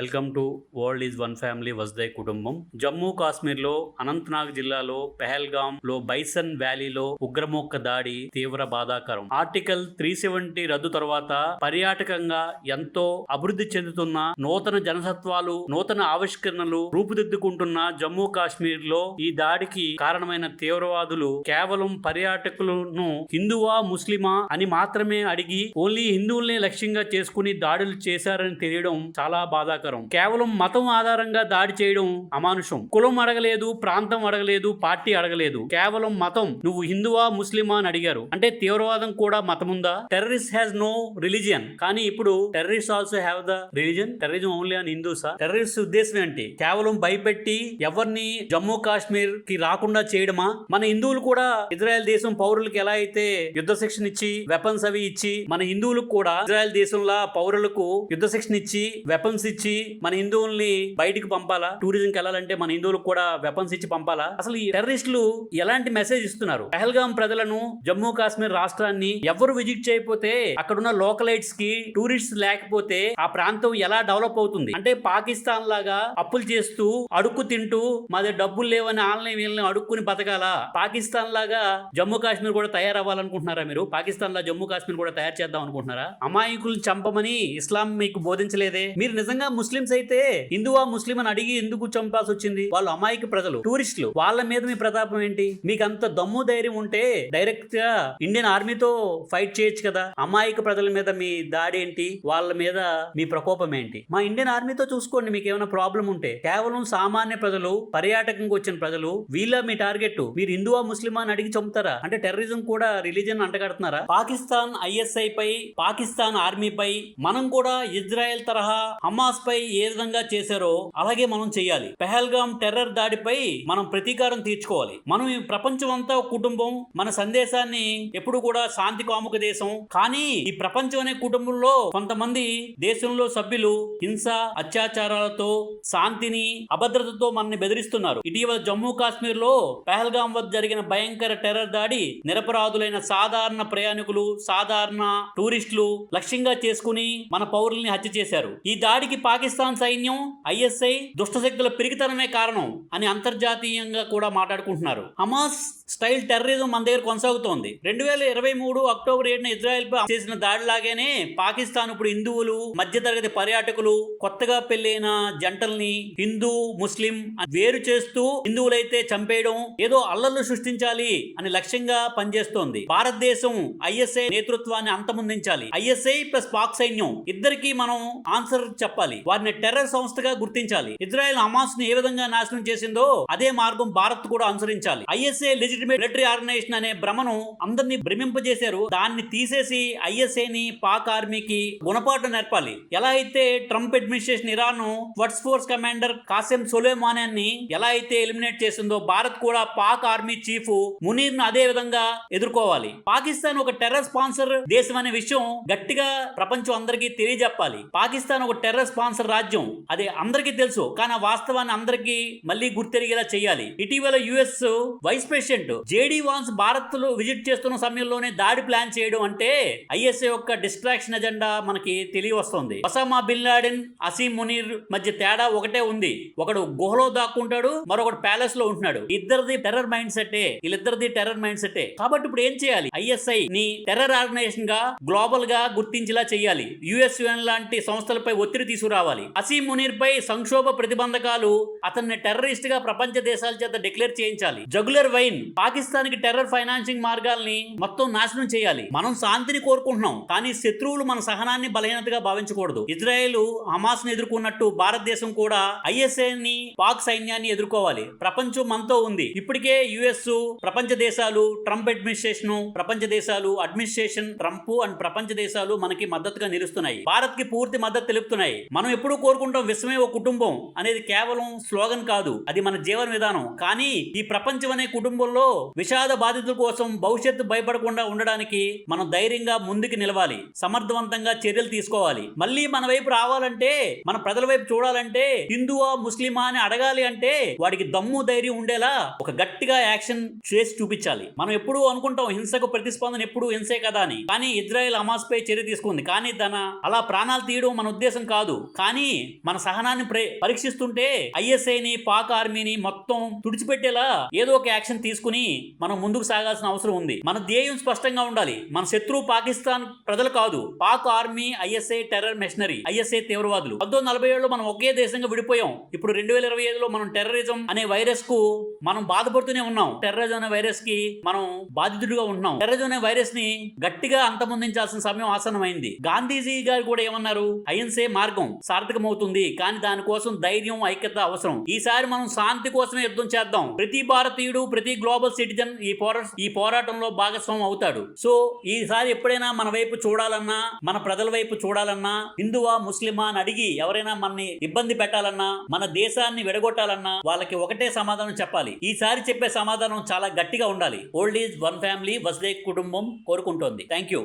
Welcome to world is one family వజ్దే కుటుంబం. జమ్మూ కాశ్మీర్లో అనంతనాగ్ జిల్లాలో పెహల్గాం లో బైసన్ వ్యాలీలో ఉగ్రమోక్క దాడి తీవ్ర బాధాకరం. ఆర్టికల్ త్రీ సెవెంటీ రద్దు తర్వాత పర్యాటకంగా ఎంతో అభివృద్ధి చెందుతున్న నూతన జనసత్వాలు నూతన ఆవిష్కరణలు రూపుదిద్దుకుంటున్న జమ్మూ కాశ్మీర్లో ఈ దాడికి కారణమైన తీవ్రవాదులు కేవలం పర్యాటకులను హిందువా ముస్లిమా అని మాత్రమే అడిగి ఓన్లీ హిందువుల్ని లక్ష్యంగా చేసుకుని దాడులు చేశారని తెలియడం చాలా బాధాకరం. కేవలం మతం ఆధారంగా దాడి చేయడం అమానుషం. కులం అడగలేదు ప్రాంతం అడగలేదు పార్టీ అడగలేదు. కేవలం మతం. నువ్వు హిందువా ముస్లిమా అని అడిగారు. అంటే తీవ్రవాదం కూడా మతముందా? టెర్రరిస్ట్ హ్యాస్ నో రిలీజియన్ కానీ ఇప్పుడు terrorist also have the religion terrorism only అని హిందూసా టెర్రరిస్ట్ ఉద్దేశం ఏంటి? కేవలం భయపెట్టి ఎవరిని జమ్మూ కాశ్మీర్కి రాకుండా చేయడమా? మన హిందువులు కూడా ఇజ్రాయెల్ దేశం పౌరులకు ఎలా అయితే యుద్ధ శిక్షణ ఇచ్చి వెపన్స్ అవి ఇచ్చి మన హిందువులకు కూడా ఇజ్రాయెల్ దేశంలో పౌరులకు యుద్ధ శిక్షణ ఇచ్చి వెపన్స్ ఇచ్చి మన హిందువుల్ని బయటికి పంపాలా? టూరిజంకి వెళ్ళాలంటే మన హిందువులకు కూడా వెపన్స్ ఇచ్చి పంపాలా? అసలు ఈ టెర్రరిస్టులు ఎలాంటి మెసేజ్ ఇస్తున్నారు? పహల్గాం ప్రజలను జమ్మూ కాశ్మీర్ రాష్ట్రాన్ని ఎవరు విజిట్ చేయకపోతే అక్కడున్న లోకలైట్స్కి టూరిస్ట్ లేకపోతే ఆ ప్రాంతం ఎలా డెవలప్ అవుతుంది? అంటే పాకిస్తాన్ లాగా అప్పులు చేస్తూ అడుక్కు తింటూ మాది డబ్బులు లేవని ఆన్లైన్ వీళ్ళని అడుక్కుని బతకాలా? పాకిస్తాన్ లాగా జమ్మూ కాశ్మీర్ కూడా తయారవ్వాలనుకుంటున్నారా మీరు? పాకిస్తాన్ లా జమ్మూ కాశ్మీర్ కూడా తయారు చేద్దాం అనుకుంటున్నారా? అమాయకులు చంపమని ఇస్లాం మీకు బోధించలేదే? మీరు నిజంగా ముస్లిమ్స్ అయితే హిందువా ముస్లిం అని అడిగి ఎందుకు చంపాల్సి వచ్చింది? వాళ్ళు అమాయక ప్రజలు టూరిస్టులు. వాళ్ళ మీద మీ ప్రతాపం ఏంటి? మీకు అంత దమ్ము ధైర్యం ఉంటే డైరెక్ట్గా ఇండియన్ ఆర్మీతో ఫైట్ చేయొచ్చు కదా. అమాయక ప్రజల మీద మీ దాడి ఏంటి? వాళ్ళ మీద మీ ప్రకోపం ఏంటి? మా ఇండియన్ ఆర్మీతో చూసుకోండి మీకు ఏమైనా ప్రాబ్లం ఉంటే. కేవలం సామాన్య ప్రజలు పర్యాటకంగా వచ్చిన ప్రజలు వీళ్ళ మీ టార్గెట్ మీరు హిందువా ముస్లిమా అని అడిగి చంపుతారా? అంటే టెర్రరిజం కూడా రిలీజన్ అంటగడుతున్నారా? పాకిస్తాన్ ఐఎస్ఐ పై పాకిస్తాన్ ఆర్మీ పై మనం కూడా ఇజ్రాయెల్ తరహా హమాస్ పై ఏ విధంగా చేశారో అలాగే మనం చేయాలి పెహల్గాం టెర్రర్ దాడిపై మనం ప్రతీకారం తీర్చుకోవాలి. మనం ఈ ప్రపంచం అంతా కుటుంబం. మన సందేశాన్ని ఎప్పుడు కూడా శాంతి కాముక దేశం. కానీ ఈ ప్రపంచం అనే కుటుంబంలో కొంతమంది దేశంలో సభ్యులు హింస అత్యాచారాలతో శాంతిని అభద్రతతో మనల్ని బెదిరిస్తున్నారు. ఇటీవల జమ్మూ కాశ్మీర్లో పెహల్గాం వద్ద జరిగిన భయంకర టెర్రర్ దాడి నిరపరాధులైన సాధారణ ప్రయాణికులు సాధారణ టూరిస్టులు లక్ష్యంగా చేసుకుని మన పౌరుల్ని హత్య చేశారు. ఈ దాడికి పాకిస్తాన్ పాకిస్తాన్ సైన్యం ఐఎస్ఐ దుష్టశక్తుల పెరిగితనమే కారణం అని అంతర్జాతీయంగా కూడా మాట్లాడుకుంటున్నారు. హమాస్ స్టైల్ టెర్రరిజం మన దగ్గర కొనసాగుతోంది. రెండు వేల ఇరవై మూడు అక్టోబర్ ఏడున ఇజ్రాయెల్ పై చేసిన దాడిలాగానే పాకిస్తాన్ ఇప్పుడు హిందువులు మధ్యతరగతి పర్యాటకులు కొత్తగా పెళ్ళైన జంటల్ని హిందూ ముస్లిం వేరు చేస్తూ హిందువులైతే చంపేయడం ఏదో అల్లర్లు సృష్టించాలి అని లక్ష్యంగా పనిచేస్తోంది. భారతదేశం ఐఎస్ఐ నేతృత్వాన్ని అంతమొందించాలి. ఐఎస్ఐ ప్లస్ పాక్ సైన్యం ఇద్దరికి మనం ఆన్సర్ చెప్పాలి. వారిని టెర్రర్ సంస్థగా గుర్తించాలి. ఇజ్రాయెల్ హమాస్ని ఏ విధంగా నాశనం చేసిందో అదే మార్గం భారత్ కూడా అనుసరించాలి. ఐఎస్ఏ లెజిటిమేట్ మిలిటరీ ఆర్గనైజేషన్ అనే భ్రమను అందరినీ భ్రమింపజేశారు. దాన్ని తీసేసి ఐఎస్ఏ ని పాక్ ఆర్మీకి గుణపాఠం నేర్పాలి. ఎలా అయితే Trump administration Iran Quds force commander Qasem సొలేమానాన్ని ఎలా అయితే ఎలిమినేట్ చేసిందో భారత్ కూడా పాక్ ఆర్మీ చీఫ్ మునీర్ను అదే విధంగా ఎదుర్కోవాలి. పాకిస్తాన్ ఒక టెర్రర్ స్పాన్సర్ దేశం అనే విషయం గట్టిగా ప్రపంచం అందరికీ తెలియజెప్పాలి. పాకిస్తాన్ ఒక టెర్రర్ స్పాన్సర్ రాజ్యం అది అందరికీ తెలుసు. కానీ ఆ వాస్తవాన్ని అందరికీ మళ్ళీ గుర్తెరిగేలా చేయాలి. ఇటీవల US vice president JD Vance భారత్లో విజిట్ చేస్తున్న సమయంలోనే దాడి ప్లాన్ చేయడం అంటే ఐఎస్ఏ యొక్క డిస్ట్రాక్షన్ ఎజెండా మనకి తెలియవస్తుంది. Osama bin Laden Asim Munir మధ్య తేడా ఒకటే ఉంది. ఒకడు గుహలో దాక్కుంటాడు మరొకడు ప్యాలెస్లో ఉంటున్నాడు. ఇద్దరిది టెర్రర్ మైండ్ సెట్టే వీళ్ళిద్దరిది టెర్రర్ మైండ్ సెట్టే కాబట్టి ఇప్పుడు ఏం చేయాలి? ఐఎస్ఐ ని టెర్రర్ ఆర్గనైజేషన్గా గ్లోబల్గా గుర్తించేలా చేయాలి. యుఎస్యుఎన్ లాంటి సంస్థలపై ఒత్తిడి తీసుకురావాలి. అసీం మునీర్ పై సంక్షోభ ప్రతిబంధకాలు అతన్ని టెర్రరిస్ట్గా ప్రపంచ దేశాల చేత డిక్లేర్ చేయించాలి. జగులర్ వైన్ పాకిస్తాన్కి టెర్రర్ ఫైనాన్సింగ్ మార్గాల్ని మొత్తం నాశనం చేయాలి. మనం శాంతిని కోరుకుంటున్నాం కానీ శత్రువులు మన సహనాన్ని బలహీనతగా భావించకూడదు. ఇజ్రాయెల్ హమాస్ని ఎదుర్కొన్నట్టు భారతదేశం కూడా ఐఎస్ఐ ని పాక్ సైన్యాన్ని ఎదుర్కోవాలి. ప్రపంచం మనతో ఉంది. ఇప్పటికే యుఎస్ ప్రపంచ దేశాలు ట్రంప్ అడ్మినిస్ట్రేషన్ ప్రపంచ దేశాలు అడ్మినిస్ట్రేషన్ ట్రంప్ అండ్ ప్రపంచ దేశాలు మనకి మద్దతుగా నిలుస్తున్నాయి. భారత్కి పూర్తి మద్దతు తెలుపుతున్నాయి. మనం ఎప్పుడూ కోరుకుంటాం విశ్వమే ఒక కుటుంబం అనేది కేవలం స్లోగన్ కాదు. అది మన జీవన విధానం. కానీ ఈ ప్రపంచం అనే కుటుంబంలో విషాద బాధితుల కోసం భవిష్యత్తు భయపడకుండా ఉండడానికి మనం ధైర్యంగా ముందుకు నిలవాలి. సమర్థవంతంగా చర్యలు తీసుకోవాలి. మళ్ళీ మన వైపు రావాలంటే మన ప్రజల వైపు చూడాలంటే హిందువా ముస్లిమా అని అడగాలి అంటే వాడికి దమ్ము ధైర్యం ఉండేలా ఒక గట్టిగా యాక్షన్ చేసి చూపించాలి. మనం ఎప్పుడూ అనుకుంటాం హింసకు ప్రతిస్పందన ఎప్పుడు హింసే కదా అని. కానీ ఇజ్రాయెల్ హమాస్ పై చర్య తీసుకుంది. కానీ తన అలా ప్రాణాలు తీయడం మన ఉద్దేశం కాదు. కానీ మన సహనాన్ని పరీక్షిస్తుంటే ఐఎస్ఐని పాక్ ఆర్మీని మొత్తం తుడిచిపెట్టేలా ఏదో ఒక యాక్షన్ తీసుకుని మనం ముందుకు సాగాల్సిన అవసరం ఉంది. మన ధ్యేయం స్పష్టంగా ఉండాలి. మన శత్రువు పాకిస్తాన్ ప్రజలు కాదు. Pak army ISI terror machinery ISI తీవ్రవాదులు. పంతొమ్మిది నలభై ఏడులో మనం ఒకే దేశంగా విడిపోయాం. ఇప్పుడు రెండు వేల ఇరవై ఐదులో మనం టెర్రరిజం అనే వైరస్కు మనం బాధపడుతూనే ఉన్నాం. టెర్రరిజం అనే వైరస్కి మనం బాధితుడిగా ఉంటున్నాం. టెర్రరిజం అనే వైరస్ని గట్టిగా అంతమొందించాల్సిన సమయం ఆసనమైంది గాంధీజీ గారు కూడా ఏమన్నారు? అహింసే మార్గం. సార్థకమవుతుంది. కానీ దానికోసం ధైర్యం ఐక్యత అవసరం. ఈసారి మనం శాంతి కోసమే యుద్ధం చేద్దాం. ప్రతి భారతీయుడు ప్రతి గ్లోబల్ సిటిజన్ ఈ పోరా ఈ పోరాటంలో భాగస్వామ్యం అవుతాడు. సో ఈసారి ఎప్పుడైనా మన వైపు చూడాలన్నా మన ప్రజల వైపు చూడాలన్నా హిందువా ముస్లిమా అని అడిగి ఎవరైనా మనని ఇబ్బంది పెట్టాలన్నా మన దేశాన్ని విడగొట్టాలన్నా వాళ్ళకి ఒకటే సమాధానం చెప్పాలి. ఈసారి చెప్పే సమాధానం చాలా గట్టిగా ఉండాలి. ఓల్డ్ ఈజ్ వన్ ఫ్యామిలీ వసుదే కుటుంబం కోరుకుంటోంది. Thank you